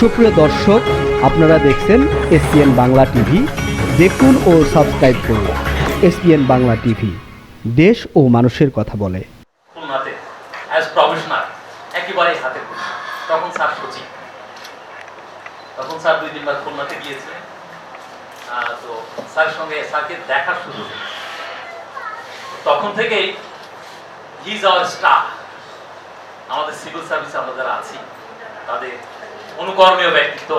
সুপ্রিয় দর্শক, আপনারা দেখছেন এসপিএন বাংলা টিভি। দেখুন ও সাবস্ক্রাইব করুন এসপিএন বাংলা টিভি। দেশ ও মানুষের কথা বলে। তখন স্টার আমাদের সিভিল সার্ভিসে আমরা যারা আছি, তাদের অনুকরণীয় ব্যক্তিত্ব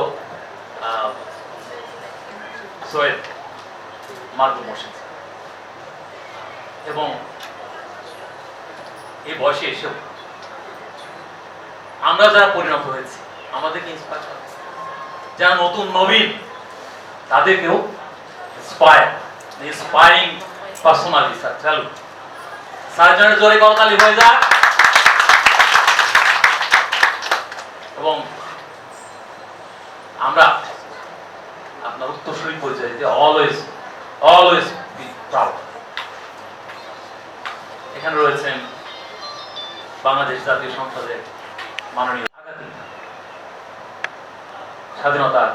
সৈয়দ এবং এই বয়সে এসেও আমরা যারা পরিণত হয়েছি, আমাদেরকে ইন্সপায়ার যারা নতুন নবীন, তাদেরকেও ইন্সপায়ার ইন্সপায়ারিং পার্সোনালিটি স্যার চালু। সার্জনের জোরে করতালি হয়ে যাক এবং আমরা আপনার উত্তরসূরি পরিচয় দিতে অলওয়েজ অলওয়েজ বি প্রাউড এখানে রয়েছেন বাংলাদেশ জাতীয় সংসদের মাননীয় স্বাধীনতার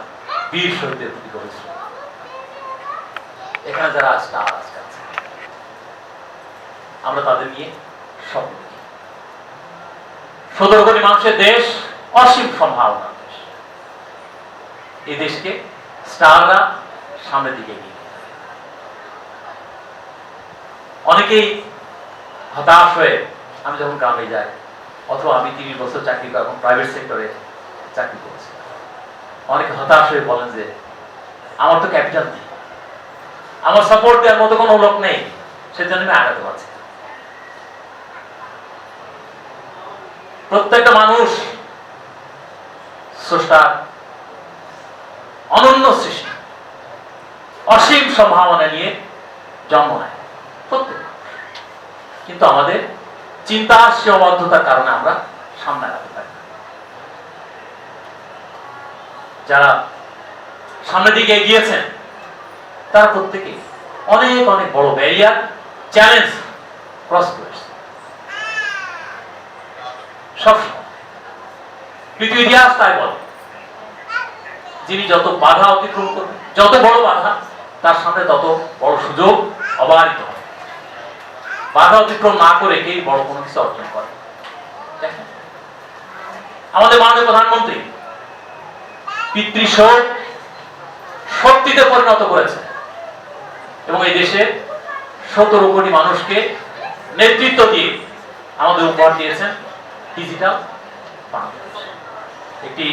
বীর শহীদদের প্রতি করেছিল এখানে যারা আজকে আছে। আমরা তাদের নিয়ে স্বপ্ন দেখি। সতেরো মানুষের দেশ অসীম সম্ভাবনার দেশ এই স্টাররা সামনের দিকে নিয়ে অনেকেই হতাশ হয়ে আমি যখন গ্রামে যাই, অথবা আমি তিরিশ বছর চাকরি করি, এখন প্রাইভেট সেক্টরে চাকরি করছি। অনেকে হতাশ হয়ে বলেন যে, আমার তো ক্যাপিটাল নেই। আমার সাপোর্ট দেওয়ার মতো কোনো লোক নেই। সেজন্য আমি আগাতে পারছি প্রত্যেকটা মানুষ স্রষ্টার অনন্য সৃষ্টি। অসীম সম্ভাবনা নিয়ে জন্ম নেয়। কিন্তু আমাদের চিন্তার সীমাবদ্ধতার কারণে আমরা সামনে আগাতে পারি যারা সামনের দিকে এগিয়েছেন, তারা প্রত্যেকে অনেক অনেক বড় ব্যারিয়ার চ্যালেঞ্জ ক্রস করেছে। সবসময়। পৃথিবী ইতিহাস তাই বলে। যিনি যত বাধা অতিক্রম করবেন যত বড় বাধা, তার সামনে তত বড় সুযোগ অবারিত হবে বাধা অতিক্রম না করে কেউ বড় কোনো কিছু অর্জন করে আমাদের মাননীয় প্রধানমন্ত্রী পিতৃশোক শক্তিতে পরিণত করেছে এবং এই দেশে সতেরো কোটি মানুষকে নেতৃত্ব দিয়ে আমাদের উপহার দিয়েছেন ডিজিটাল একটি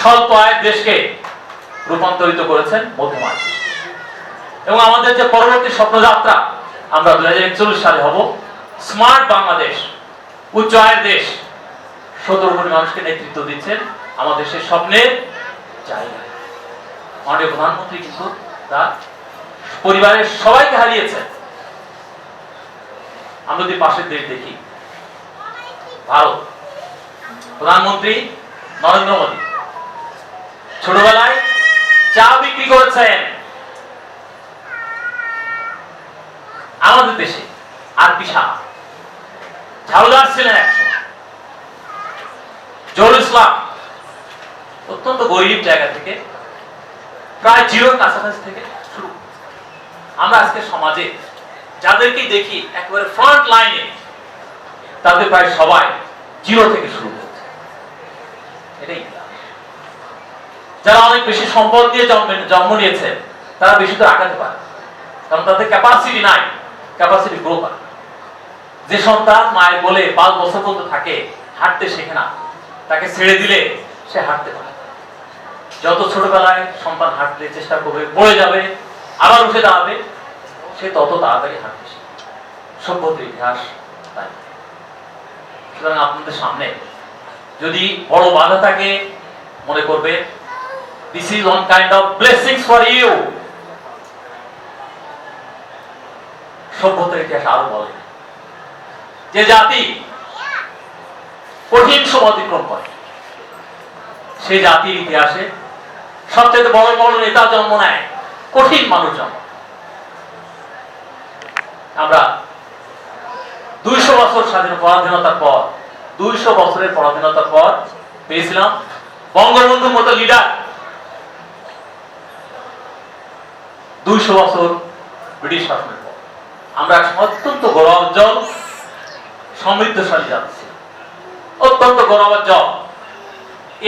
স্বল্প আয়ের দেশকে রূপান্তরিত করেছেন মধ্যমায় এবং আমাদের যে পরবর্তী স্বপ্নযাত্রা, আমরা দু হাজার একচল্লিশ সালে হব, স্মার্ট বাংলাদেশ, উচ্চ আয়ের দেশ, সতেরো কোটি মানুষকে নেতৃত্ব দিচ্ছেন আমাদের সেই স্বপ্নের জায়গা। মাননীয় প্রধানমন্ত্রী কিন্তু তার পরিবারের সবাইকে হারিয়েছেন। আমরা যদি পাশের দেশ দেখি, ভারত, প্রধানমন্ত্রী নরেন্দ্র মোদী ছোটবেলায় চা বিক্রি করেছেন আমাদের দেশে আর বিশাল ঝাউদার ছিলেন একসময় জহুর ইসলাম অত্যন্ত গরিব জায়গা থেকে, প্রায় জিরোর কাছাকাছি থেকে শুরু আমরা আজকে সমাজে যাদেরকে দেখি একেবারে ফ্রন্ট লাইনে তাদের প্রায় সবাই জিরো থেকে শুরু করেছে। এটাই। যারা অনেক বেশি সম্পদ দিয়ে জন্ম নিয়েছে, তারা বেশি তো আগাতে পারে। কারণ তাদের ক্যাপাসিটি নাই ক্যাপাসিটি গ্রো করে। যে সন্তান মায়ের বলে পাঁচ বছর পর্যন্ত থাকে, হাঁটতে শেখে না। তাকে ছেড়ে দিলে সে হাঁটতে পারে যত ছোটবেলায় সন্তান হাঁটতে চেষ্টা করবে পড়ে যাবে, আবার উঠে দাঁড়াবে, সে তত তাড়াতাড়ি হাঁটতে শিখবে। সভ্যতার ইতিহাস তাই। সুতরাং আপনাদের সামনে যদি বড় বাধা থাকে, মনে করবে this is one kind of blessings for you সভ্যতার ইতিহাস আরও বলে যে জাতি কঠিন সময় অতিক্রম করে, সেই জাতির ইতিহাসে সবচেয়ে বড় বড় নেতা জন্ম নেয় কঠিন মানুষ জন্ম। আমরা দুইশো বছর স্বাধীন পরাধীনতার পর, দুইশো বছরের পরাধীনতার পর পেয়েছিলাম বঙ্গবন্ধুর মতো লিডার দুইশো বছর ব্রিটিশ শাসনের পর। আমরা অত্যন্ত গৌরবোজ্জ্বল সমৃদ্ধশালী যাচ্ছি অত্যন্ত গৌরবোজ্জ্বল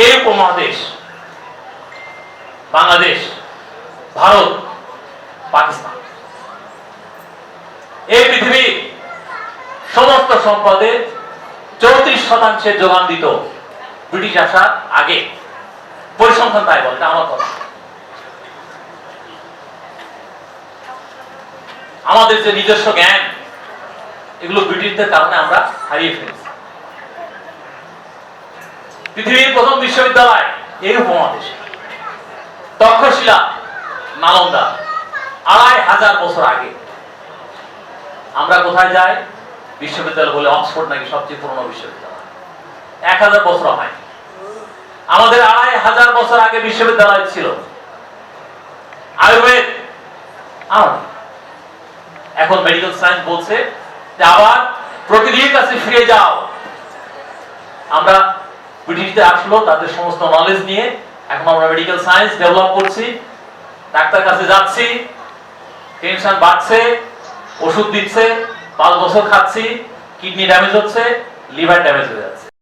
এই উপমহাদেশ, বাংলাদেশ, ভারত, পাকিস্তান। এই পৃথিবী সমস্ত সম্পদের চৌত্রিশ শতাংশের যোগান দিত ব্রিটিশ আসার আগে। পরিসংখ্যান তাই বলে আমার কথা। আমাদের যে নিজস্ব জ্ঞান, এগুলো ব্রিটিশদের কারণে আমরা হারিয়ে ফেলেছি। পৃথিবীর প্রথম বিশ্ববিদ্যালয় এই উপমহাদেশে। তক্ষশিলা, নালন্দা, আড়াই হাজার বছর আগে। আমরা কোথায় যাই? বিশ্ববিদ্যালয় বলে অক্সফোর্ড নাকি সবচেয়ে পুরনো বিশ্ববিদ্যালয়? এক হাজার বছর হয়। আমাদের আড়াই হাজার বছর আগে বিশ্ববিদ্যালয় ছিল। আয়ুর্বেদ, আমাদের। এখন মেডিকেল সায়েন্স বলছে যে আবার প্রকৃতির কাছে ফিরে যাও। আমরা ব্রিটিশদের আসলো তাদের সমস্ত নলেজ নিয়ে, এখন আমরা মেডিকেল সায়েন্স ডেভেলপ করছি, ডাক্তার কাছে যাচ্ছি টেনশন বাড়ছে, ওষুধ দিচ্ছে, পাঁচ বছর খাচ্ছি কিডনি ড্যামেজ হচ্ছে লিভার ড্যামেজ হয়ে যাচ্ছে।